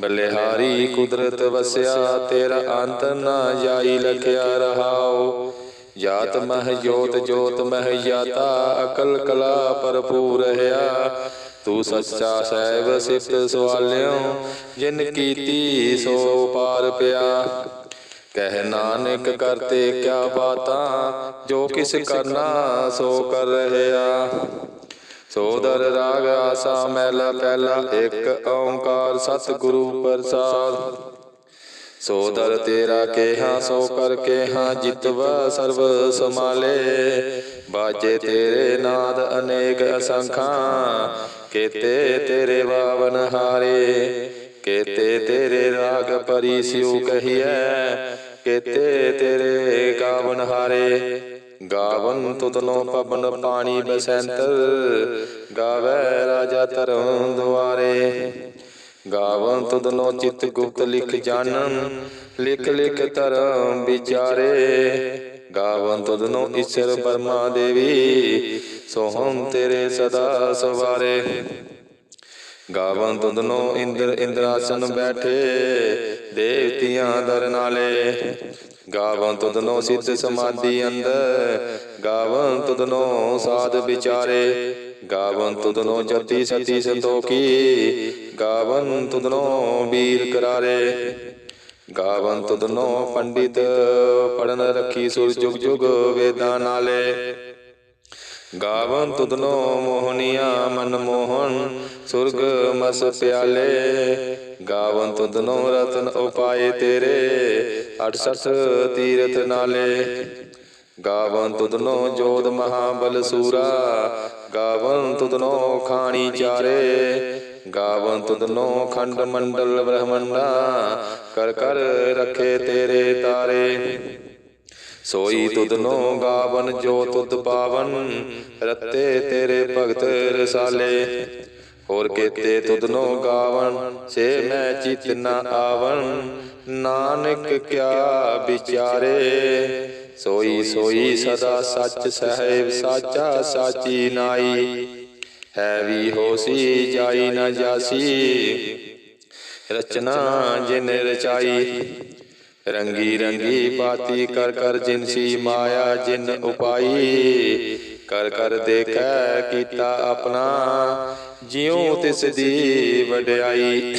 ਬਲਿਹਾਰੀ ਕੁਦਰਤ ਵਸਿਆ ਤੇਰਾ ਅੰਤ ਨਾ ਜਾਈ ਲਖਿਆ ਰਹਾਉ ਜਾਤ ਮਹ ਜੋਤ ਜੋਤ ਮਹ ਜਾਤਾ ਅਕਲ ਕਲਾ ਭਰਪੂਰ ਰਹਾ ਤੂੰ ਸੱਚਾ ਸਹਿਬ ਸਿਫਤ ਸਵਾਲਿਓ ਜਿਨ ਕੀਤੀ ਸੋ ਪਾਰ ਪਿਆ। ਕਹਿ ਨਾਨਕ ਕਰਤੇ ਕਿਆ ਬਾਤਾਂ ਜੋ ਕਿਸ ਕਰਨਾ ਸੋ ਕਰ ਰਹਿਆ ਸੋਦਰ ਰਾਗ ਆਸਾ ਮਹਿਲਾ ਪਹਿਲਾ ਇੱਕ ਓੰਕਾਰ ਸਤਿਗੁਰੂ ਪ੍ਰਸਾਦ। ਸੋਦਰ ਤੇਰਾ ਕੇਹਾ, ਸੋ ਕਰ ਕੇਹਾ, ਜਿਤਵਾ ਸਰਬ ਸਮਾਲੇ ਬਾਜੇ ਤੇਰੇ ਨਾਦ ਅਨੇਕ ਅਸੰਖਾਂ, ਕੇਤੇ ਤੇਰੇ ਵਾਵਨ ਹਾਰੇ। ਕੇਤੇ ਤੇਰੇ ਰਾਗ ਪਰੀ ਸਿਉ ਕਹੀਐ, ਕੇਤੇ ਤੇਰੇ ਗਾਵਨ ਹਾਰੇ। ਗਾਵਨ ਤੁਤਨੋ ਪਵਨ ਪਾਣੀ ਬਸੰਤਰ ਗਾਵੇ ਰਾਜਾ ਧਰਮ ਦੁਆਰੇ। ਗਾਵਨ ਤੁਦਨੋ ਚਿਤ ਗੁਪਤ ਲਿਖ ਜਾਣਨ ਲਿਖ ਲਿਖ ਧਰਮ ਵਿਚਾਰੇ। ਗਾਵਨ ਤੁਦਨੋ ਈਸ਼ਰ ਪਰਮਾ ਦੇਵੀ, ਸੋਹਮ ਤੇਰੇ ਸਦਾ ਸਵਾਰੇ। ਗਾਵਨ ਤੁਦਨੋ ਇੰਦਰ ਇੰਦਰਾਸਨ ਬੈਠੇ, ਦੇਵਤਿਆਂ ਦਰ ਨਾਲੇ। ਗਾਵਨ ਤੁਦਨੋ ਸਿੱਧ ਸਮਾਧੀ ਅੰਦਰ ਗਾਵੰ ਤੁਦਨੋ ਸਾਧ ਵਿਚਾਰੇ, ਗਾਵਨ ਤੁਦਨੋ ਜਤੀ ਸਤੀ ਸੰਤੋਖੀ, ਗਾਵਨ ਤੁਦਨੋ ਵੀਰ ਕਰਾਰੇ। ਗਾਵਨ ਤੁਦਨੋ ਪੰਡਿਤ ਪੜਨ ਰੱਖੀ ਸੁਰ ਜੁਗ ਜੁਗ ਵੇਦਾਂ ਨਾਲੇ। ਗਾਵਨ ਤੁਦਨੋ ਮੋਹਨੀਆ ਮਨ ਮੋਹਨ ਸੁਰਗ ਮਸ ਪਿਆਲੇ। ਗਾਵਨ ਤੁਦਨੋ ਰਤਨ ਉਪਾਏ ਤੇਰੇ 68 ਤੀਰਥ ਨਾਲੇ। ਗਾਵਨ ਤੁਦਨੋ ਜੋਧ ਮਹਾਬਲ ਸੂਰਾ। ਗਾਵਨ ਤੁਦਨੋ ਖਾਣੀ ਚਾਰੇ। ਗਾਵਨ ਤੁਦਨੋ ਖੰਡ ਮੰਡਲ ਬ੍ਰਹਮੰਡਾ। ਕਰ ਕਰ ਰੱਖੇ ਤੇਰੇ ਤਾਰੇ। ਸੋਈ ਤੁਧਨੋ ਗਾਵਨ ਜੋ ਤੁਧ ਪਾਵਨ ਰਤੇ ਤੇਰੇ ਭਗਤ ਰਸਾਲੇ। ਹੋਰ ਕੇਤੇ ਤੁਧਨੋ ਗਾਵਨ ਸੇ ਮੈਂ ਚਿਤ ਨ ਆਵਨ ਨਾਨਕ ਕਿਆ ਵਿਚਾਰੇ? ਸੋਈ ਸੋਈ ਸਦਾ ਸੱਚ ਸਹਿਬ ਸਾਚਾ ਸਾਚੀ ਨਾਈ। ਹੈ ਵੀ ਹੋਸੀ ਜਾਈ ਨ ਜਾਸੀ। ਰਚਨਾ ਜਿਨ ਰਚਾਈ। ਰੰਗੀ ਰੰਗੀ ਬਾਤੀ ਕਰ ਕਰ ਜਿਨਸੀ ਮਾਇਆ ਜਿਨ ਉਪਾਈ। ਕਰ ਕਰ ਦੇਖੈ ਕੀਤਾ ਆਪਣਾ। ਜਿਉ ਤਿਸ ਦੀ ਵਡਿਆਈ।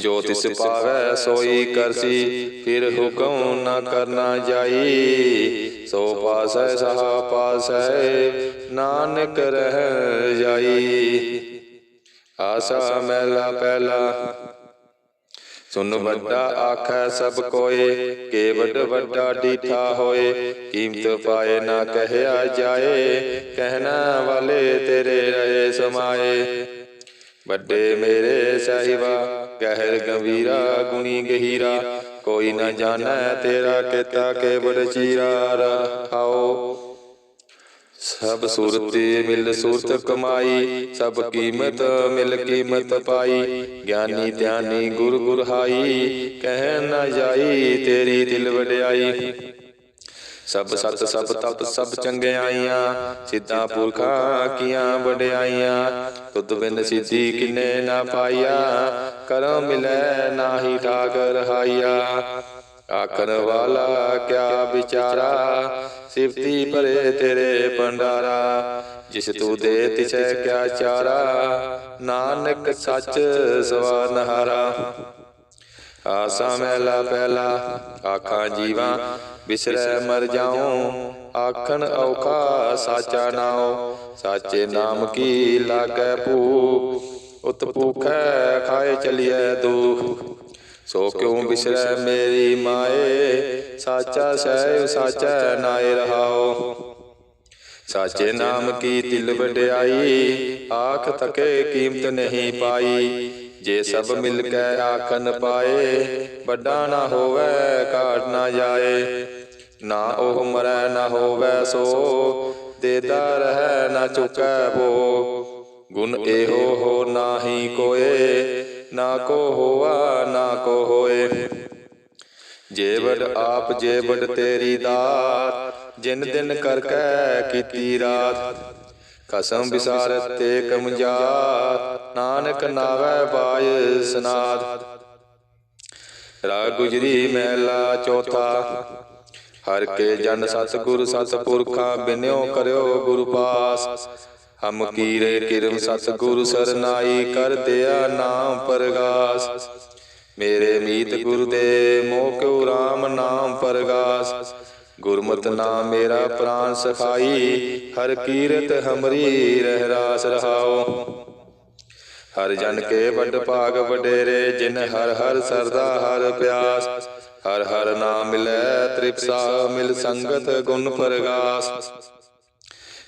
ਜੋ ਤਿਸ ਪਾਵੈ ਸੋਈ ਕਰਸੀ ਫਿਰ ਹੁਕਮ ਨਾ ਕਰਨਾ ਜਾਈ। ਸੋ ਪਾਸੈ ਸਹਾ ਪਾਸੈ ਨਾਨਕ ਰਹਿ ਜਾਈ। ਆਸਾ ਮਹਿਲਾ ਪਹਿਲਾ ਸੁਨ ਵੱਡਾ ਆਖੈ ਸਭ ਕੋਏ ਕੇ ਵੱਡ ਡੀਠਾ ਹੋਏ ਕੀਮਤ ਪਾਏ ਨਾ ਕਹਿਆ ਜਾਏ ਕਹਿਣਾ ਵਾਲੇ ਤੇਰੇ ਰਹੇ ਸਮਾਏ। ਵੱਡੇ ਮੇਰੇ ਸਾਹਿਬਾ ਕਹਿਰ ਗੰਭੀਰਾ ਗੁਣੀ ਗਹੀਰਾ ਕੋਈ ਨਾ ਜਾਣੈ ਤੇਰਾ ਕੀਤਾ ਕੇ ਬੜ ਚੀਰਾ ਰਹਾਓ ਸਭ ਸੂਰਤੀ ਮਿਲ ਸੂਰਤ ਕਮਾਈ, ਸਭ ਕੀਮਤ ਮਿਲ ਕੀਮਤ ਪਾਈ। ਗਿਆਨੀ ਧਿਆਨੀ ਗੁਰ ਗੁਰ ਕਹਿ ਨਾ ਜਾਈ ਤੇਰੀ ਦਿਲ ਵਡਿਆਈ। ਸਭ ਸਤ ਸਭ ਤਪ ਸਭ ਚੰਗਿਆਈਆਂ ਸਿੱਧਾ ਪੁਰਖਾ ਕੀਆਂ ਵਡਿਆਈਆਂ। ਤੁਧ ਬਿਨ ਸਿੱਧੀ ਕਿਨੇ ਨਾ ਪਾਈਆ, ਕਰਮ ਮਿਲੈ ਨਾਹੀ ਠਾਕ ਰਹਾਈਆ ਆਖਣ ਵਾਲਾ ਕਿਆ ਵਿਚਾਰਾ? ਸਿਫਤੀ ਭਰੇ ਤੇਰੇ ਭੰਡਾਰਾ। ਜਿਸ ਤੂੰ ਦੇ ਤਿਸੈ ਕਿਆ ਚਾਰਾ? ਨਾਨਕ ਸੱਚ ਸਵਾਨਹਾਰਾ ਆਸਾ ਮਹਿਲਾ ਪਹਿਲਾ, ਆਖਾਂ ਜੀਵਾਂ, ਬਿਸਰੈ ਮਰ ਜਾਉ। ਆਖਣ ਔਖਾ ਸਾਚਾ ਨਾਉ। ਸਾਚੇ ਨਾਮ ਕੀ ਲਾਗੈ ਭੂ ਉਤ ਭੂਖੈ ਖਾਏ ਚਲਿਐ ਦੁਖ। ਸੋ ਕਿਉ ਬਿਸਰੈ ਮੇਰੀ ਮਾਏ? ਸਾਚਾ ਸਹਿਬ, ਸਾਚਾ ਨਾਏ ਰਹਾਓ। ਸਾਚੇ ਨਾਮ ਕੀ ਦਿਲ ਵਡਿਆਈ? ਆਖ ਤਕੇ ਕੀਮਤ ਨਹੀਂ ਪਾਈ। ਜੇ ਸਭ ਮਿਲ ਕੇ ਆਖਨ ਪਾਏ, ਵੱਡਾ ਨਾ ਹੋਵੇ, ਘਾਟ ਨਾ ਜਾਏ। ਨਾ ਉਹ ਮਰੈ ਨਾ ਹੋਵੇ ਸੋ, ਦੇਦਾ ਰਹਿ ਨਾ ਚੁਕੈ ਭੋ ਗੁਣ ਇਹੋ ਹੋ ਨਾਹੀ ਕੋਏ ਨਾ ਕੋ ਹੋਆ, ਨਾ ਕੋ ਹੋਏ। ਜੇ ਆਪ ਜੇ ਤੇਰੀ ਦਾਤ, ਜਿਨ ਦਿਨ ਕਰ ਕੈ ਕੀਤੀ ਰਾਤ। ਕਸਮ ਵਿਸਾਰਤ ਤੇ ਕਮਜਾਤ, ਨਾਨਕ ਨਾਵੈ ਬਾਜ ਸਨਾਦ। ਰਾਗ ਗੁਜਰੀ ਮਹਿਲਾ ਚੌਥਾ, ਹਰ ਕੇ ਜਨ ਸਤਿਗੁਰ ਸਤਿਪੁਰਖਾ ਬਿਨਿਓ ਕਰਿਓ ਗੁਰੂ ਪਾਸ। ਹਮ ਕੀਰੇ ਕਿਰਮ ਸਤਿਗੁਰ ਸਰਨਾਈ ਕਰ ਦਿਆ ਨਾਮ ਪਰਗਾਸ। ਮੇਰੇ ਮੀਤ ਗੁਰ ਦੇ ਮੋਹ ਕਿਉ RAM ਨਾਮ ਪਰਗਾਸ। ਗੁਰਮਤਿ ਨਾਮ ਮੇਰਾ ਪ੍ਰਾਨ ਸਖਾਈ। ਹਰ ਕੀਰਤ ਹਮਰੀ ਰਹਿ ਰਾਸ ਰਹਾਓ। ਹਰ ਜਨ ਕੇ ਵੱਡ ਭਾਗ ਵਡੇਰੇ ਜਿਨ ਹਰ ਹਰ ਸਰਦਾ ਹਰ ਪਿਆਸ। ਹਰ ਹਰ ਨਾਮ ਮਿਲੈ ਤ੍ਰਿਪਸਾ ਮਿਲ ਸੰਗਤ ਗੁਣ ਪਰਗਾਸ।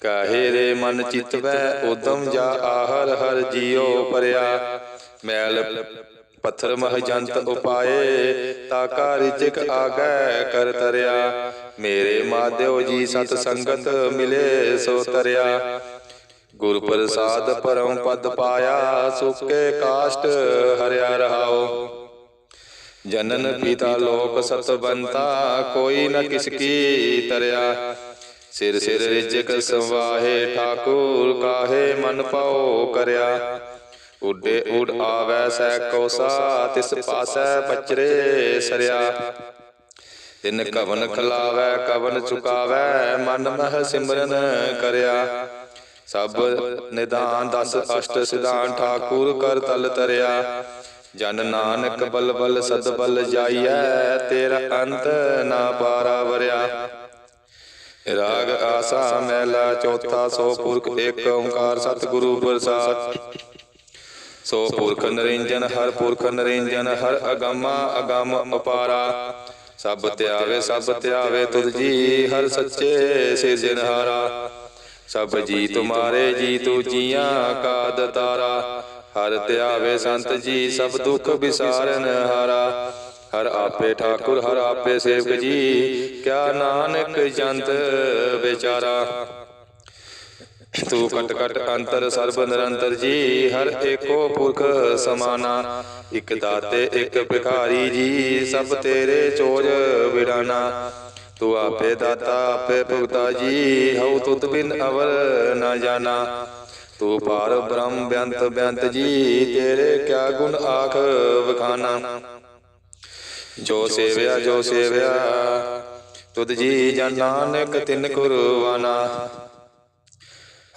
ਕਾਹੇ ਰੇ ਮਨ ਚਿਤਵੈ ਉਦਮ ਜਾ ਆਹਰ ਹਰ ਜੀਉ ਪਰਿਆ। ਮੈਲ ਪੱਥਰ ਮਹ ਜੰਤ ਉਪਾਏ ਤਾਕਾ ਰਿਚਕ ਆਗੈ ਕਰ ਤਰਿਆ। ਮੇਰੇ ਮਾਧਿਓ ਜੀ ਸਤ ਸੰਗਤ ਮਿਲੇ, ਸੋ ਤਰਿਆ। ਗੁਰ ਪ੍ਰਸਾਦ ਪਰਮ ਪਦ ਪਾਇਆ, ਸੁਕੇ ਕਾਸ਼ਟ ਹਰਿਆ ਰਹਾਓ। ਜਨਨ ਪਿਤਾ ਲੋਕ ਸਤਵੰਤਾ ਕੋਈ ਨ ਕਿਸ ਕੀ ਤਰਿਆ। ਸਿਰ ਸਿਰ ਰਿਜਕ ਸਵਾਹੇ ਠਾਕੁਰ ਕਾਹੇ ਮਨ ਪਾਉ ਕਰਿਆ। ਉੱਡੇ ਉਡ ਆਵੈ ਸੈ ਕੋਸਾ ਤਿਸ ਪਾਸੈ ਬਚਰੇ ਸਰਿਆ। ਤਿਨ ਕਵਨ ਖਲਾਵੈ, ਕਵਨ ਚੁਕਾਵੈ, ਮਨ ਮਹ ਸਿਮਰਨ ਕਰਿਆ। ਸਭ ਨਿਦਾਨ ਦਸ ਅਸ਼ਟ ਸਿਧਾਨ ਠਾਕੁਰ ਕਰ ਤਲ ਤਰਿਆ। ਜਨ ਨਾਨਕ ਬਲ ਬਲ ਸਦ ਬਲ ਜਾਈਐ, ਤੇਰਾ ਅੰਤ ਨਾ ਪਾਰਾ ਵਰਿਆ। ਰਾਗ ਆਸਾ ਮਹਿਲਾ ਚੌਥਾ, ਸੋ ਪੁਰਖ ਏਕ ਓੰਕਾਰ ਸਤਿਗੁਰੂ ਪ੍ਰਸਾਦ। ਸੋ ਪੁਰਖ ਨਰਿੰਜਨ, ਹਰ ਪੁਰਖ ਨਰਿੰਜਨ, ਹਰ ਅਗੰਮਾ ਅਗੰਮ ਅਪਾਰਾ। ਸਭ ਧਿਆਵੇ ਸਭ ਧਿਆਵੇ ਤੁਧ ਜੀ, ਹਰ ਸੱਚੇ ਸਿਰਜਨਹਾਰਾ ਸਭ ਜੀ ਤੁਮਾਰੇ ਜੀ ਤੂ ਜੀਆਂ ਕਾ ਦਤਾਰਾ। ਹਰ ਧਿਆਵੇ ਸੰਤ ਜੀ, ਸਭ ਦੁੱਖ ਵਿਸਾਰਨ ਹਾਰਾ। ਹਰ ਆਪੇ ਠਾਕੁਰ, ਹਰ ਆਪੇ ਸੇਵਕ ਜੀ। ਕਿਆ ਨਾਨਕ ਜੰਤ ਵਿਚਾਰਾ। ਤੂੰ ਕਟ ਕਟ ਅੰਤਰ ਸਰਬ ਨਿਰੰਤਰ ਜੀ, ਹਰ ਏਕੋ ਪੁਰਖ ਸਮਾਨਾ। ਇਕ ਦਾਤੇ, ਇਕ ਭਿਖਾਰੀ ਜੀ, ਸਭ ਤੇਰੇ ਚੋਜ ਵਿੜਾਨਾ ਤੂੰ ਆਪੇ ਦਾਤਾ, ਆਪੇ ਭੁਗਤਾ ਜੀ, ਹਉ ਤੁਤ ਬਿਨ ਅਵਰ ਨਾ ਜਾਣਾ ਤੂੰ ਪਾਰ ਬ੍ਰਹਮ ਬੇਅੰਤ ਬੇਅੰਤ ਜੀ, ਤੇਰੇ ਕਿਆ ਗੁਣ ਆਖ ਵਖਾਨਾ। ਜੋ ਸੇਵਿਆ ਜੋ ਸੇਵਿਆ ਤੁਧ ਜੀ ਜਨ ਨਾਨਕ ਤਿਨ ਕੁਰਵਾਨਾ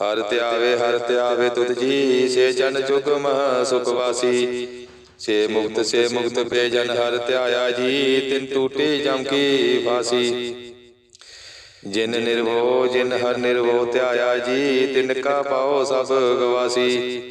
ਹਰ ਧਿਆਵੇ ਹਰ ਧਿਆਵੇ ਤੁਧ ਜੀ ਸੇ ਜਨ ਜੁਗਮ ਸੁਖ ਵਾਸੀ। ਸੇ ਮੁਕਤ ਸੇ ਮੁਕਤ ਪੇ ਜਨ ਹਰ ਧਿਆਇਆ ਜੀ ਤਿਨ ਟੂਟੀ ਜਮ ਕੀ ਫਾਸੀ ਜਿਨ ਨਿਰਭਉ ਜਿਨ ਹਰ ਨਿਰਭਉ ਧਿਆਇਆ ਜੀ ਤਿਨ ਕਾ ਪਾਓ ਸਭ ਗਵਾਸੀ।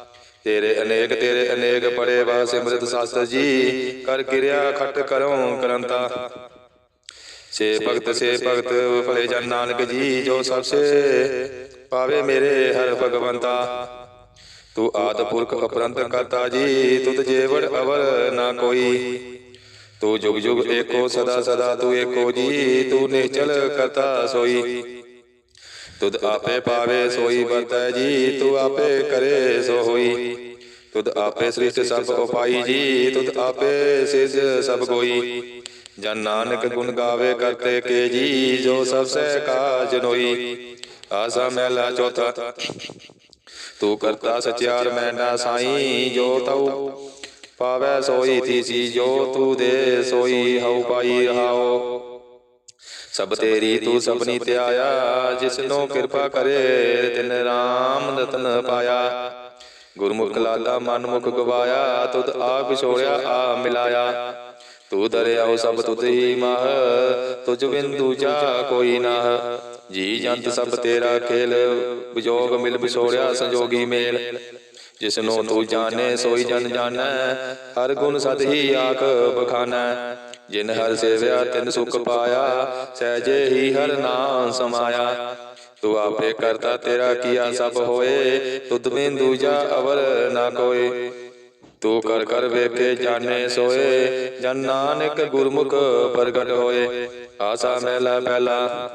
ਤੇਰੇ ਅਨੇਕ ਤੇਰੇ ਅਨੇਕ ਪੜੇ ਵਾ ਸਿਮਰਤ ਸਾਸਤ ਜੀ। ਕਰ ਕਿਰਿਆ ਖਟ ਕਰਉ ਕਰੰਤਾ ਸੇ ਭਗਤ ਸੇ ਭਗਤ, ਭਲੇ ਜਨ ਨਾਨਕ ਜੀ, ਜੋ ਸਭ ਸੇ ਪਾਵੇ ਮੇਰੇ ਹਰ ਭਗਵੰਤਾ। ਤੂੰ ਆਦ ਪੁਰਖ ਅਪਰੰਤ ਕਰਤਾ ਜੀ, ਤੁਧ ਜੇਵੜ ਅਵਰ ਨਾ ਕੋਈ। ਤੂੰ ਜੁਗ ਜੁਗ ਏਕੋ ਸਦਾ ਸਦਾ ਤੂੰ ਏਕੋ ਜੀ, ਤੂੰ ਨਿਚਲ ਕਰਤਾ ਸੋਈ। ਤੁਧ ਆਪੇ ਪਾਵੇ ਸੋਈ ਵਰਤੈ ਜੀ, ਤੂੰ ਆਪੇ ਕਰੇ ਸੋ ਹੋਈ। ਤੁਧ ਆਪੇ ਸ੍ਰਿਸ਼ਟ ਸਭ ਉਪਾਈ ਜੀ ਤੁਧ ਆਪੇ ਸਿਜ ਸਭ ਕੋਈ ਜਨ ਨਾਨਕ ਗੁਣ ਗਾਵੇ ਕਰਤੇ ਕੇ ਜੀ ਜੋ ਸਭ ਸਹਿ ਕਾਜ ਨੋਈ। ਆਸਾ ਮਹਿਲਾ ਚੌਥਾ। ਤੂੰ ਕਰਤਾ ਸਚਿਆਰ ਮੈਨਾ ਸਾਈ ਜੋ ਤਉ। ਪਾਵੈ ਸੋਈ ਥੀਸੀ ਜੋ ਤੂੰ ਦੇ ਸੋਈ ਹਉ ਪਾਈ ਰਹਾਓ। ਸਭ ਤੇਰੀ ਤੂੰ ਸਭਨੀ ਤੇ ਆਇਆ ਜਿਸਨੋ ਕਿਰਪਾ ਕਰੇ ਤਿਨ ਰਾਮ ਰਤਨ ਪਾਇਆ। ਗੁਰਮੁਖ ਲਾਲਾ ਮਨਮੁਖ ਗਵਾਇਆ, ਤੁਧ ਆਪ ਵਿਛੋੜਿਆ ਆ ਮਿਲਾਇਆ। ਤੂੰ ਦਰਿਆਓ ਸਭ ਤੁਧ ਹੀ ਮਾਹ, ਤੁਝ ਬਿਨ ਦੂਜਾ ਕੋਈ ਨਾ ਜੀ ਜੰਤ ਸਭ ਤੇਰਾ ਖੇਲ, ਵਿਜੋਗ ਮਿਲ ਵਿਛੋੜਿਆ ਸੰਜੋਗੀ ਮੇਲ। ਜਿਸਨੂੰ ਤੂੰ ਜਾਣੇ, ਸੋਈ ਜਨ ਜਾਣੈ, ਹਰ ਗੁਣ ਸਦ ਹੀ ਆਖ ਬਖਾਨੈ। ਜਿਨ ਹਰ ਸੇਵਿਆ, ਤਿਨ ਸੁਖ ਪਾਇਆ, ਸਹਿਜੇ ਹੀ ਹਰ ਨਾਮ ਸਮਾਇਆ। ਤੂੰ ਆਪੇ ਕਰਤਾ ਤੇਰਾ ਕੀਆ ਸਭ ਹੋਏ, ਤੁਧ ਬਿਨ ਦੂਜਾ ਅਵਰ ਨਾ ਕੋਏ। ਤੂੰ ਕਰ ਕਰ ਵੇਖੇ ਜਾਣੇ ਸੋਏ, ਜਨ ਨਾਨਕ ਗੁਰਮੁਖ ਪ੍ਰਗਟ ਹੋਏ। ਆਸਾ ਮਹਿਲਾ ਪਹਿਲਾ,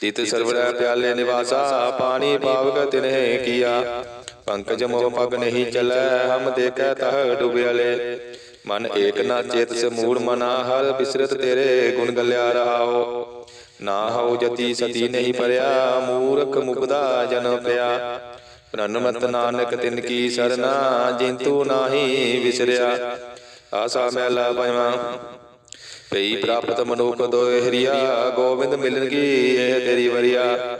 ਤਿਤ ਸਰਵੜਾ ਪਿਆਲੇ ਨਿਵਾਸਾ, ਪਾਣੀ ਪਾਵਕ ਤਿਨਹਿ ਕੀਆ। ਪੰਕਜ ਮੋਹ ਪਗ ਨਹੀਂ ਚਲੈ, ਹਮ ਦੇਖੈ ਤਹ ਡੁਬਿਆਲੇ। ਮਨ ਏਕ ਨਾ ਚੇਤ ਸੇ ਮੂੜ ਮਨਾ, ਹਰ ਬਿਸਰਤ ਤੇਰੇ ਗੁਣ ਗਲਿਆ ਰਹਾਓ। ਨਾ ਹਉ ਜਤੀ ਸਤੀ ਨਹੀਂ ਪਰਿਆ, ਮੂਰਖ ਮੁਕਦਾ ਜਨ ਪਿਆ। ਪ੍ਰਨਮਤ ਨਾਨਕ ਤਿਨ ਕੀ ਸਰਨਾ ਜਿੰਤੂ ਨਾਹੀ ਵਿਸਰਿਆ। ਆਸਾ ਮਹਿਲਾ ਪੰਜਵਾਂ ਪਈ ਪ੍ਰਾਪਤ ਮਨੁਖ ਦੋਇ ਹਰੀਆ, ਗੋਬਿੰਦ ਮਿਲਣਗੀ ਇਹ ਤੇਰੀ ਵਰਿਆ।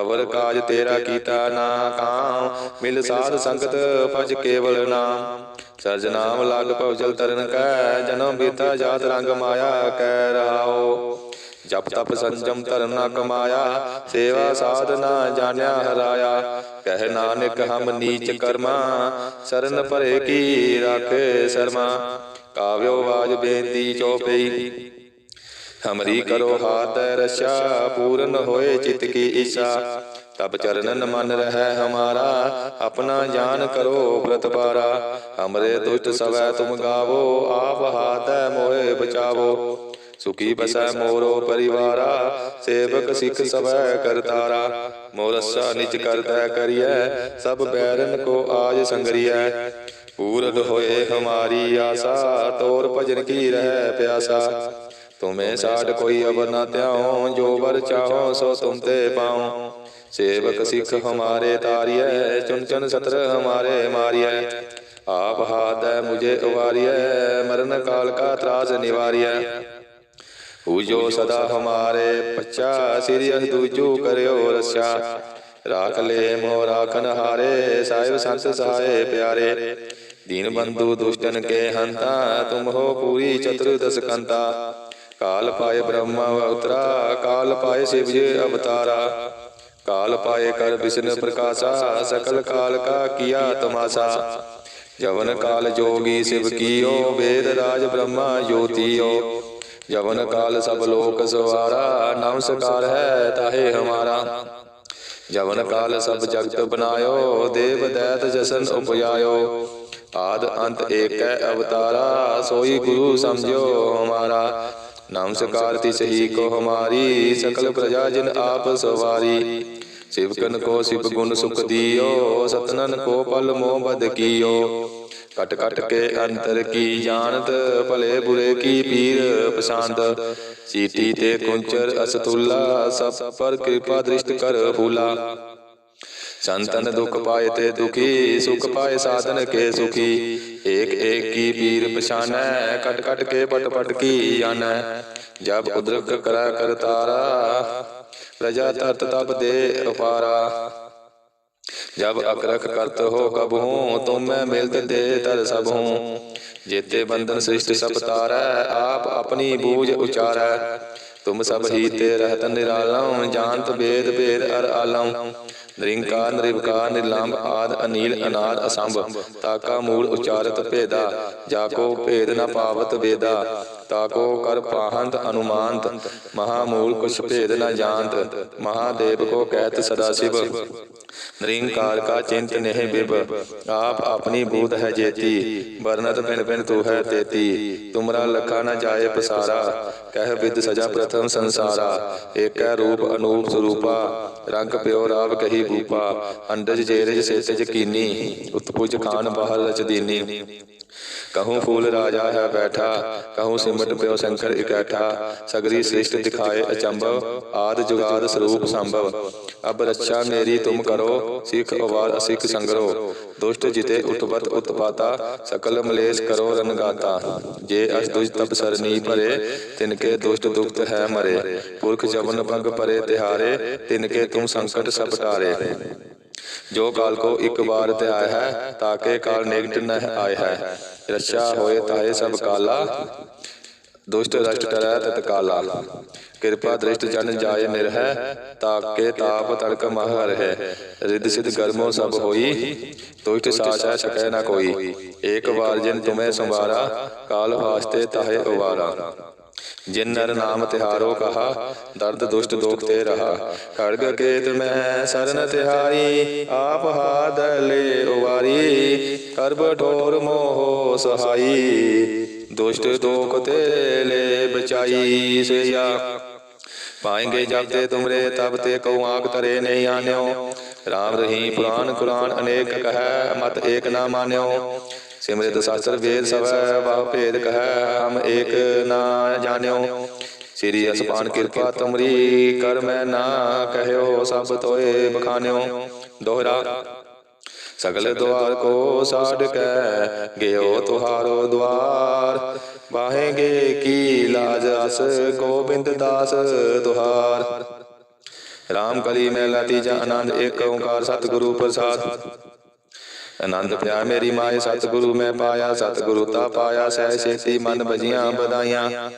ਅਵਰ ਕਾਜ ਤੇਰਾ ਕੀਤਾ ਨਾ ਕਾਮ, ਮਿਲ ਸਾਧ ਸੰਗਤ ਭਜ ਕੇਵਲ ਨਾਮ। ਸਰਜ ਨਾਮ ਲਗ ਭਵਜਲ ਤਰਨ ਕੈ, ਜਨਮ ਬੀਤਾ ਜਾਤ ਰੰਗ ਮਾਇਆ ਕਹਿ ਰਹਾਓ ਜਪ ਤਪ ਸੰਜਮ ਧਰਮ ਨਾ ਕਮਾਇਆ ਸੇਵਾ ਸਾਧਨਾ ਜਾਣਿਆ ਹਰਾਇਆ। ਕਹਿ ਨਾਨਕ ਹਮ ਨੀਚ ਕਰਮਾ ਸਰਨ ਭਰੇ ਕੀ ਰਾਖੇ ਸਰਮਾ। ਕਾਵਿਓ ਬਾਜ ਬੇਨਤੀ ਚੋਪਈ ਹਮਰੀ ਕਰੋ ਹਾਥ ਰਸ਼ਾ ਪੂਰਨ ਹੋਏ ਚਿਤ ਕੀ ਇੱਛਾ ਤਬ ਚਰਨਨ ਮਨ ਰਹਿ ਹਮਾਰਾ ਆਪਣਾ ਜਾਨ ਕਰੋ ਪ੍ਰਤਪਾਰਾ ਹਮਰੇ ਦੁਸ਼ਟ ਸਵੈ ਤੁਮ ਗਾਵੋ ਆਪ ਹਾਥ ਮੋਹਿ ਬਚਾਵੋ। ਸੁਖੀ ਬਸੈ ਮੋਰੋ ਪਰਿਵਾਰਾ ਸੇਵਕ ਸਿੱਖ ਸਵੈ ਕਰਤਾਰਾ। ਮੋਰਸਾ ਨਿਜ ਕਰਤਾ ਕਰੀਐ ਸਭ ਬੈਰਨ ਕੋ ਆਜ ਸੰਗਰੀਐ। ਪੂਰਨ ਹੋਏ ਹਮਾਰੀ ਆਸਾ ਤੋਰ ਭਜਨ ਕੀ ਰਹਿ ਪਿਆਸਾ। ਤੁਮੇ ਸਾਡ ਕੋਈ ਅਵਰ ਨਾ ਧਿਆਉ ਜੋ ਵਰ ਚਾਹੋ ਸੋ ਤੁਮ ਤੇ ਪਾਉ। ਸੇਵਕ ਸਿੱਖ ਹਮਾਰੇ ਤਾਰੀਐ ਚੁਨ ਚੁਨ ਸਤਰ ਹਮਾਰੇ ਮਾਰੀਐ। ਆਪ ਹਾਦੈ ਮੁਝੇ ਉਵਾਰੀਐ ਮਰਨ ਕਾਲ ਕਾ ਤਰਾਸ ਨਿਵਾਰੀਐ। ਪੂਜੋ ਸਦਾ ਹਮਾਰੇ ਪੱਚਾ ਸਿਰਿ ਦੂਜੂ ਕਰਿਓ ਰਸਿਆ ਰਾਖ ਲੈ ਮੋ ਰਾਖਨ ਹਾਰੇ ਸਾਹਿਬ ਸੰਤ ਸਹਾਏ ਪਿਆਰੇ ਦੀਨ ਬੰਧੂ ਦੁਸ਼ਟਨ ਕੇ ਹੰਤਾ ਤੁਮ ਹੋ ਪੂਰੀ ਚਤੁਰਦਸ ਕੰਤਾ ਕਾਲ ਪਾਏ ਬ੍ਰਹਮਾ ਅਵਤਰਾ ਕਾਲ ਪਾਏ ਸ਼ਿਵ ਜੀ ਅਵਤਾਰਾ ਕਾਲ ਪਾਏ ਕਰ ਵਿਸ਼ਨ ਪ੍ਰਕਾਸ਼ਾ ਸਕਲ ਕਾਲ ਕਾ ਕੀਆ ਤਮਾਸਾ ਜਵਨ ਕਾਲ ਜੋਗੀ ਸਿਵ ਕੀਓ ਵੇਦ ਰਾਜ ਬ੍ਰਹਮਾ ਜੋਤੀਓ ਜਵਨ ਕਾਲ ਸਭ ਲੋਕ ਸਵਾਰਾ ਨਮਸਕਾਰ ਹੈ ਤਾਹੇ ਹਮਾਰਾ। ਜਵਨ ਕਾਲ ਸਭ ਜਗਤ ਬਨਾਇਓ ਦੇਵ ਦੈਤ ਜਸਨ ਉਪਜਾਇਓ। ਆਦ ਅੰਤ ਏਕੈ ਅਵਤਾਰਾ, ਸੋਈ ਗੁਰੂ ਸਮਝਿਓ ਹਮਾਰਾ। ਨਮਸਕਾਰ ਤਿਸ਼ਹੀ ਕੋ ਹਮਾਰੀ, ਸਕਲ ਪ੍ਰਜਾ ਜਿਨ ਆਪ ਸਵਾਰੀ। ਸਿਵਕਨ ਕੋ ਸਿਵ ਗੁਣ ਸੁਖ ਦਿਓ, ਸਤਨਨ ਕੋ ਪਲ ਮੋਹ ਬਦ ਕੀਓ। ਕਟ ਕਟ ਕੇ ਅੰਤਰ ਕੀ ਜਾਣਤ, ਭਲੇ ਬੁਰੇ ਕੀ ਪੀਰ ਪਸੰਦ ਸੀਟੀ ਤੇ ਕੁੰਚਰ ਅਸਤੁਲਾ, ਸਭ ਪਰ ਕਿਰਪਾ ਦ੍ਰਿਸ਼ਟ ਕਰ ਫੂਲਾ। ਸੰਤਨ ਦੁਖ ਪਾਏ ਤੇ ਦੁਖੀ, ਸੁਖ ਪਾਏ ਸਾਧਨ ਕੇ ਸੁਖੀ। ਏਕ ਏਕ ਕੀ ਪੀਰ ਪਛਾਨੈ ਕਟ ਕਟ ਕੇ ਪਟ ਪਟ ਕੀ ਜਾਣੈ? ਜਬ ਉਦਰਕ ਕਰੈ ਕਰਤਾਰਾ, ਪ੍ਰਜਾ ਤਤ ਤਬ ਦੇ ਅਪਾਰਾ। ਜਬ ਅਕਰਖ ਕਰਤ ਹੋ ਕਬ ਹੂੰ ਤੁਮ ਮੈਂ ਮਿਲਤ ਦੇ ਤਰ ਸਭ। ਹੂੰ ਜੇਤੇ ਬੰਧਨ ਸ੍ਰਿਸ਼ਟ ਸਭ ਤਾਰੈ, ਆਪ ਆਪਣੀ ਬੂਝ ਉਚਾਰੈ। ਤੁਮ ਸਭ ਹੀ ਤੇ ਰਹਿਤ ਨਿਰਾਲਮ, ਜਾਣਤ ਵੇਦ ਭੇਦ ਅਰ ਆਲਮ। ਨਿਰੰਕਾਰ ਨਿਰਵਕਾਰ ਨਿਰਲੰਭ ਆਦ, ਅਨੀਲ, ਅਨਾਦ, ਅਸੰਭ। ਤਾਕਾ ਮੂਲ ਉਚਾਰਤ ਭੇਦਾ ਜਾ ਭੇਦ ਨ ਪਾਵਤ ਵੇਦਾ। ਤਾਕੋ ਕਰ ਪਾਹੰਤ ਅਨੁਮਾਨਤ, ਮਹਾ ਕੁਛ ਭੇਦ ਨ ਜਾਣਤ। ਮਹਾਦੇਵ ਕੋ ਕਹਿਤ ਸਦਾ ਸਿਵ। ਨਿਰੰਕਾਰ ਕਾ ਚਿੰਤ ਨਹਿ ਬਿਬ ਆਪ ਆਪਣੀ ਬੂਧ ਹੈ ਜੇਤੀ। ਵਰਨਤ ਪਿਨ ਪਿਨ ਤੂ ਹੈ ਤੇਤੀ। ਤੁਮਰਾ ਲਖਾ ਨ ਜਾਏ ਪਸਾਰਾ। ਕਹਿ ਵਿਦ ਸਜਾ ਪ੍ਰਥਮ ਸੰਸਾਰਾ। ਏਕੈ ਰੂਪ ਅਨੂਪ ਸਰੂਪਾ। ਰੰਗ ਪਿਓ ਰਾਵ ਕਹੀ ਰਹੀ ਭੂਪਾ ਅੰਡਜ ਜੇਰਜ ਸੇਤਜ ਕੀਨੀ ਉਤਪੁਜ ਖਾਨ ਬਾਹਰ ਰਚ ਦੀਨੀ। ਕਹੂੰ ਫੂਲ ਰਾਜਾ ਹੈ ਬੈਠਾ, ਕਹੂੰ ਸਿਮਟ ਪਿਓ ਸ਼ੰਕਰ ਇਕੈਠਾ, ਸਗਰੀ ਸ੍ਰਿਸ਼ਟ ਦਿਖਾਏ ਅਚੰਭਵ, ਆਦ ਜੁਗਾਦ ਸਰੂਪ ਸੰਭਵ। ਅਬ ਰੱਛਾ ਮੇਰੀ ਤੁਮ ਕਰੋ, ਸਿੱਖ ਅਵਾਰ ਅਸਿੱਖ ਸੰਗਰੋ। ਦੁਸ਼ਟ ਜਿਤੇ ਉਤਪਤ ਉਤਪਾਤਾ, ਸਕਲ ਮਲੇਸ਼ ਕਰੋ ਰਨਗਾਤਾ ਜੇ ਅਸ ਦੁਜ ਤਪ ਸਰਨੀ ਭਰੇ ਤਿਨਕੇ ਦੁਸ਼ਟ ਦੁਖਤ ਹੈ ਮਰੇ। ਪੁਰਖ ਜਵਨ ਭੰਗ ਪਰੇ ਤਿਹਾਰੇ ਤਿਨਕੇ ਤੁਮ ਸੰਕਟ ਸਭ ਟਾਰੇ। ਜੋ ਕਾਲ ਕੋ ਇੱਕ ਵਾਰ ਤੇ ਆਇਆ ਹੈ ਤਾਕੇ ਕਾਲ ਨਿਕਟ ਨ ਆਏ ਹੈ। ਰੱਛਾ ਹੋਏ ਤਾਏ ਸਭ ਕਾਲਾ। ਦੁਸ਼ਟ ਰਸ਼ਟ ਟਰੈ ਤਤ ਕਾਲਾ। ਕਿਰਪਾ ਦ੍ਰਿਸ਼ਟ ਜਨ ਜਾਏ ਨਿਰਹਿ ਤਾਕੇ ਤਾਪ ਤੜਕ ਮਹ ਰਹਿ। ਰਿੱਧ ਸਿਧ ਗਰਮੋ ਸਭ ਹੋਈ, ਦੁਸ਼ਟ ਸਾਚੈ ਸਕੈ ਨਾ ਕੋਈ। ਏਕ ਵਾਰ ਜਿਨ ਤੁਮੇ ਸੰਵਾਰਾ, ਕਾਲ ਵਾਸਤੇ ਤਾਹੇ ਉਵਾਰਾ ਜਿਨ ਨਰ ਨਾਮ ਤਿਹਾਰੋ ਕਹਾ ਦਰਦ ਦੁਸ਼ਟ ਦੋਖ ਤੇ ਰਹਾ। ਖੜਗ ਕੇਤ ਮੈਂ ਸਰਨ ਤਿਹਾਰੀ ਆਪ ਹਾਦਲੇ ਉਵਾਰੀ ਕਰਬ ਠੋਰ ਮੋਹ ਸਹਾਈ। ਦੁਸ਼ਟ ਦੋਖ ਤੇ ਲੈ ਬਚਾਈ। ਸਿਆ। ਪਾਏਂਗੇ ਜਬ ਤੇ ਤੁਮਰੇ ਤਬ ਤੇ ਕਉ ਆਗ ਤਰੇ ਨਹੀਂ ਆਨਿਓ। ਰਾਮ ਰਹੀਮ ਪੁਰਾਨ ਕੁਰਾਨ ਅਨੇਕ ਕਹੈ ਮਤ ਏਕ ਨਾ ਮਾਨਿਓ। ਸਿਮਰਿਤ ਸਾਸਤਰ ਵੇਦ ਸਵੈ ਬਹੁ ਭੇਦ ਕਹੈ ਹਮ ਏਕ ਨਾ ਜਾਣਿਓ। ਸ੍ਰੀ ਅਸਪਾਨ ਕਿਰਪਾ ਤੁਮਰੀ ਕਰ ਮੈਂ ਨਾ ਕਹਿਓ ਸਭ ਤੋਏ ਬਖਾਨਿਓ। ਦੋਹਰਾ। ਸਗਲ ਦੁਆਰ ਕੋ ਸਾਡ ਕੈ ਗਿਓ ਤੁਹਾਰੋ ਦੁਆਰ। ਵਾਹੇਗੇ ਕੀ ਲਾਜ ਅਸ ਗੋਬਿੰਦ ਦਾਸ ਤੁਹਾਰ। RAM ਕਲੀ ਮੈਂ ਲਤੀ ਜਾ ਆਨੰਦ ਏਕ ਓੰਕਾਰ ਸਤਿਗੁਰੂ ਪ੍ਰਸਾਦ। ਆਨੰਦ ਪਿਆ ਮੇਰੀ ਮਾਏ ਸਤਿਗੁਰੂ ਮੈਂ ਪਾਇਆ ਸਤਿਗੁਰੂ ਤਾ ਪਾਇਆ ਸਹਿ ਸੇਤੀ ਮਨ ਬਜੀਆਂ ਬਧਾਈਆਂ।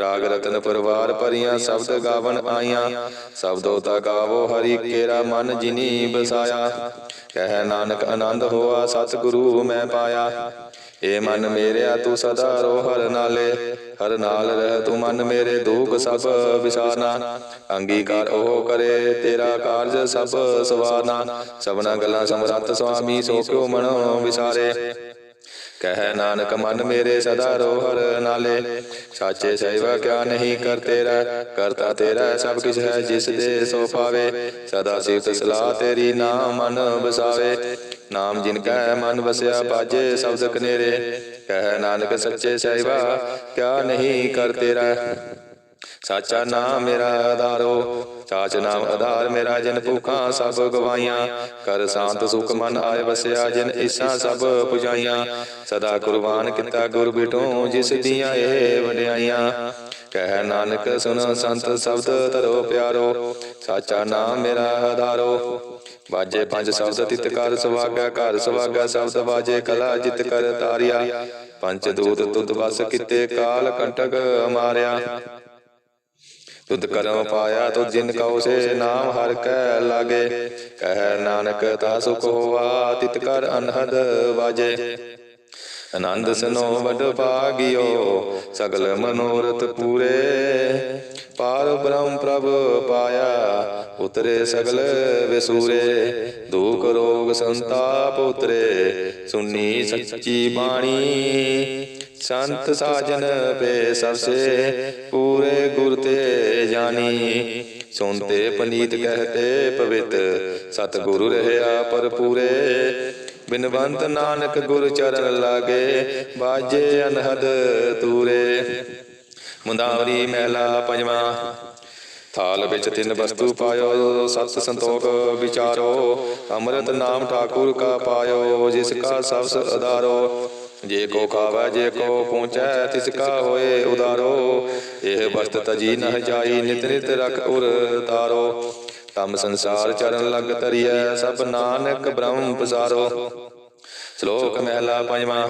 ਰਾਗ ਰਤਨ ਪਰਵਾਰ ਭਰੀਆਂ ਸ਼ਬਦ ਗਾਵਨ ਆਈਆਂ। ਸ਼ਬਦੋ ਤਾ ਗਾਵੋ ਹਰੀ ਕੇਰਾ ਮਨ ਜਿਨੀ ਬਸਾਇਆ। ਕਹਿ ਨਾਨਕ ਆਨੰਦ ਹੋਆ ਸਤਿਗੁਰੂ ਮੈਂ ਪਾਇਆ। ਏ ਮਨ ਮੇਰਿਆ ਤੂੰ ਸਦਾ ਰੋ ਹਰ ਨਾਲੇ, ਹਰ ਨਾਲ ਰਹਿ ਤੂੰ ਮਨ ਮੇਰੇ ਦੁਖ ਸਭ ਵਿਸਾਰਨਾ। ਅੰਗੀਕਾਰ ਉਹ ਕਰੇ, ਤੇਰਾ ਕਾਰਜ ਸਭ ਸਵਾਰਨਾ। ਸਭਨਾ ਗੱਲਾਂ ਸਮਰੱਥ ਸੁਆਮੀ, ਸੋ ਕਿਉ ਮਨੋ ਵਿਸਾਰੇ। ਕਹਿ ਨਾਨਕ, ਮਨ ਮੇਰੇ ਸਦਾ ਰੋ ਹਰ ਨਾਲੇ। ਸਾਚੇ ਸੇਵਾ ਕਿਆ ਨਹੀਂ ਕਰ ਤੇਰਾ। ਕਰਤਾ ਤੇਰਾ ਸਭ ਕੁਛ ਹੈ, ਜਿਸ ਦੇ ਸੋ ਪਾਵੇ। ਸਦਾ ਸਿਫਤ ਸਲਾਹ ਤੇਰੀ ਨਾਮ ਮਨ ਬਸਾਵੇ ਨਾਮ ਜਿਨ ਕੈ ਮਨ ਵਸਿਆ ਬਾਜੇ ਸ਼ਬਦ ਕਨੇਰੇ, ਕਹਿ ਨਾਨਕ ਸੱਚੇ ਸੇਵਾ ਕਿਆ ਨਹੀਂ ਕਰ ਤੇਰਾ। ਸਾਚਾ ਨਾਮ ਮੇਰਾ ਆਧਾਰੋ, ਸਾਚ ਨਾਮ ਆਧਾਰ ਮੇਰਾ ਜਿਨ ਭੁਖਾਂ ਸਭ ਗਵਾਈਆਂ। ਕਰ ਸ਼ਾਂਤ ਸੁਖ ਮਨ ਆਏ ਵਸਿਆ ਜਿਨ ਇਸਾਂ ਸਭ ਪੁਜਾਈਆਂ। ਸਦਾ ਕੁਰਬਾਨ ਕੀਤਾ ਗੁਰ ਬਿਟੋ ਜਿਸ ਦੀਆਂ ਇਹ ਵਡਿਆਈਆਂ। ਕਹਿ ਨਾਨਕ ਸੁਨ ਸੰਤ ਸ਼ਬਦ ਧਰੋ ਪਿਆਰੋ, ਸਾਚਾ ਨਾਮ ਮੇਰਾ ਆਧਾਰੋ। ਬਾਜੇ ਪੰਜ ਸ਼ਬਦ ਤਿਤ ਕਰ ਸੁਭਾਗਾ ਘਰ ਸੁਭਾਗਾ ਸ਼ਬਦ ਬਾਜੇ ਕਲਾ ਜਿਤ ਕਰ ਤਾਰਿਆ। ਪੰਜ ਦੂਤ ਤੁਧ ਵਸ ਕਿਤੇ ਕਾਲ ਕੰਟਕ ਮਾਰਿਆ। ਤੁਧ ਕਰਮ ਪਾਇਆ ਤੁ ਜਿਨ ਕਉ ਸੇ ਨਾਮ ਹਰ ਕੈ ਲਾਗੇ। ਕਹਿ ਨਾਨਕ ਤਾ ਸੁਖ ਹੋਆ ਤਿਤ ਕਰ ਅਨਹਦ ਵਾਜੇ। ਆਨੰਦ ਸਨੋ ਵਡ ਭਾਗਿਓ ਸਗਲ ਮਨੋਰਥ ਪੂਰੇ। ਪਾਰ ਬ੍ਰਹਮ ਪ੍ਰਭ ਪਾਇਆ, ਉਤਰੇ ਸਗਲ ਵਿਸੂਰੇ। ਦੁਖ ਰੋਗ ਸੰਤਾਪ ਉਤਰੇ ਸੁਨੀ ਸੱਚੀ ਬਾਣੀ। ਸੰਤ ਸਾਜਨ ਪੇ ਸਭਸੇ ਪੂਰੇ ਗੁਰ ਤੇ ਜਾਣੀ। ਸੁਨਤੇ ਪਨੀਤ ਕਹਤੇ ਪਵਿੱਤ ਸਤ ਗੁਰੂ ਰਹਿਆ ਪਰ ਪੂਰੇ ਬਿਨਵੰਤ ਨਾਨਕ ਗੁਰ ਚਰਨ ਲਾਗੇ ਬਾਜੇ ਅਨਹਦ ਤੂਰੇ। ਮੁੰਦਾਵਰੀ ਮਹਿਲਾ ਪੰਜਵਾਂ। ਥਾਲ ਵਿੱਚ ਤਿੰਨ ਵਸਤੂ ਪਾਇਓ, ਸਤ ਸੰਤੋਖ ਵਿਚਾਰੋ, ਅੰਮ੍ਰਿਤ ਨਾਮ ਠਾਕੁਰ ਕਾ ਪਾਇਓ, ਜਿਸ ਕਾ ਸਬਸ ਅਦਾਰੋ ਜੇ ਕੋ ਖਾਵੈ, ਜੇ ਕੋ ਪਹੁੰਚੈ, ਤਿਸ ਕਾ ਹੋਏ ਉਦਾਰੋ। ਇਹ ਵਸਤ ਤਜੀ ਨਹ ਜਾਈ, ਨਿਤ ਨਿਤ ਰਖ ਉਰ ਤਾਰੋ। ਤਮ ਸੰਸਾਰ ਚਰਨ ਲਗ ਤਰੀਐ ਸਭ ਨਾਨਕ ਬ੍ਰਹਮ ਪਸਾਰੋ। ਸ਼ਲੋਕ ਮਹਿਲਾ ਪੰਜਵਾਂ।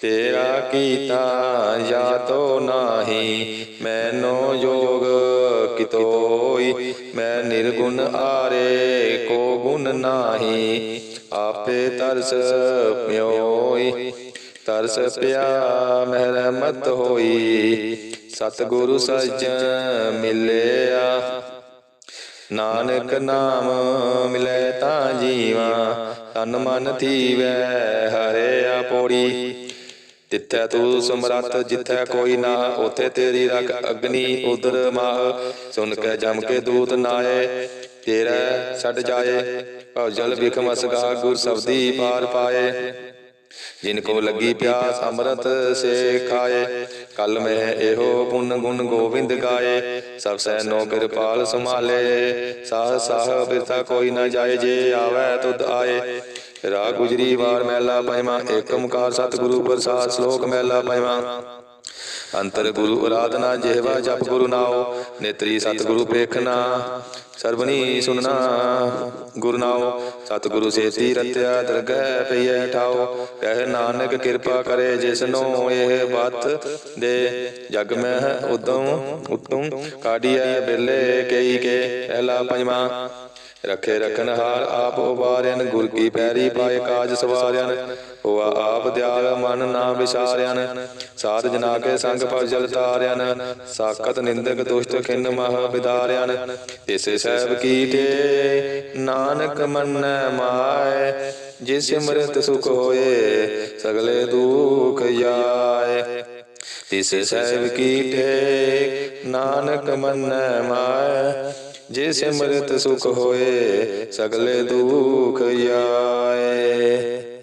ਤੇਰਾ ਕੀਤਾ ਜਾਤੋ ਨਾਹੀ, ਮੈਨੋ ਜੋਗ ਕਿਤੋਈ, ਮੈਂ ਨਿਰਗੁਣ ਆਰੇ ਕੋ ਗੁਣ ਨਾਹੀ, ਆਪੇ ਤਰਸ ਪਿਓਈ, ਤਰਸ ਪਿਆ ਮਹਿਰਮਤ ਹੋਈ, ਸਤਿਗੁਰੂ ਸੱਜਣ ਮਿਲਿਆ। ਨਾਨਕ ਨਾਮ ਮਿਲੇ ਤਾਂ ਜੀਵਾ, ਤਨ ਮਨ ਥੀਵੈ ਹਰਿਆ ਪੋੜੀ। ਤਿੱਥੈ ਤੂੰ ਸਮਰੱਥ, ਜਿੱਥੈ ਕੋਈ ਨਾ, ਉਥੇ ਤੇਰੀ ਰਖ ਅਗਨੀ ਉਦਰ ਮਾਹ। ਸੁਨ ਕੇ ਜਮ ਕੇ ਦੂਤ ਨਾਏ ਤੇਰਾ ਛੱਡ ਜਾਏ। ਭਉ ਜਲ ਬਿਖਮ ਅਸਗਾ ਗੁਰ ਸਬਦੀ ਪਾਰ ਪਾਏ। ਜਿਨ ਕੋ ਲੱਗੀ ਪਿਆਸ, ਅੰਮ੍ਰਿਤ ਸੇ ਖਾਏ। ਕਲ ਮੈਂ ਇਹੋ ਪੁੰਨ ਗੁਣ ਗੋਬਿੰਦ ਗਾਏ। ਸਭ ਸੈ ਨੋ ਕਿਰਪਾਲ ਸੰਭਾਲੇ। ਸਾਹ ਸਾਹ ਬਿਰਤਾ ਕੋਈ ਨਾ ਜਾਏ, ਜੇ ਆਵੈ ਤੁਧ ਆਏ। ਰਾ ਗੁਜਰੀ, ਵਾਰ ਮਹਿਲਾ ਪੈਮਾ ਏਕ ਓੰਕਾਰ ਸਤਿਗੁਰੂ ਪ੍ਰਸਾਦ, ਸ਼ਲੋਕ ਮਹਿਲਾ ਪੈਮਾ ਅੰਤਰ ਗੁਰੂ ਅਰਾਧਨਾ, ਜਿਹਵਾ ਜਪ ਗੁਰੂ ਨਾਉ, ਨੇਤਰੀ ਸਤਿਗੁਰੂ ਪੇਖਣਾ ਸਰਬਣੀ ਸੁਨਣਾ ਗੁਰੂ ਨਾਉ, ਸਤਿਗੁਰੂ ਸੇਤੀ ਰਤਿਆ, ਦਰਗਹਿ ਪਈਐ ਠਾਉ। ਕਹਿ ਨਾਨਕ ਕਿਰਪਾ ਕਰੇ ਜਿਸਨੋ ਇਹ ਬਤ ਦੇ। ਜਗ ਮਹਿ ਉਦਮ ਉਤਮ ਕਾਢੀਐ ਬਿਰਲੇ ਕਈ ਕੇ, ਪਹਿਲਾ ਪੰਜਵਾ। ਰਖੇ ਰਖਨ ਹਾਰ ਆਪ ਉਬਾਰਿਆਨ ਗੁਰ ਕੀ ਪੈਰੀ ਪਾਏ ਕਾਜ ਸਵਾਰਿਆਨ ਹੋਆ ਆਪ ਦਿਆਲ ਮਨ ਨਾ ਵਿਸਾਰਿਆਨ ਸਾਧ ਜਨਾ ਕੇ ਸੰਗ ਭਜਲ ਤਾਰਿਆਨ ਸਾਖਤ ਨਿੰਦਕ ਦੁਸ਼ਟ ਖਿੰਨ ਮਹ ਵਿਦਾਰਿਆਨ ਇਸ ਸਹਿਬ ਕੀਟੇ ਨਾਨਕ ਮੰਨੈ ਮਾਏ, ਜਿਸ ਸਿਮਰਤ ਸੁਖ ਹੋਏ, ਸਗਲੇ ਦੁਖ ਜਾਏ ਤਿਸ ਸਹਿਬ ਕੀਟੇ ਨਾਨਕ ਮੰਨੈ ਮਾਏ ਜੇ ਸਿਮਰਤ ਸੁਖ ਹੋਏ ਸਗਲੇ ਦੁਖ ਜਾਏ।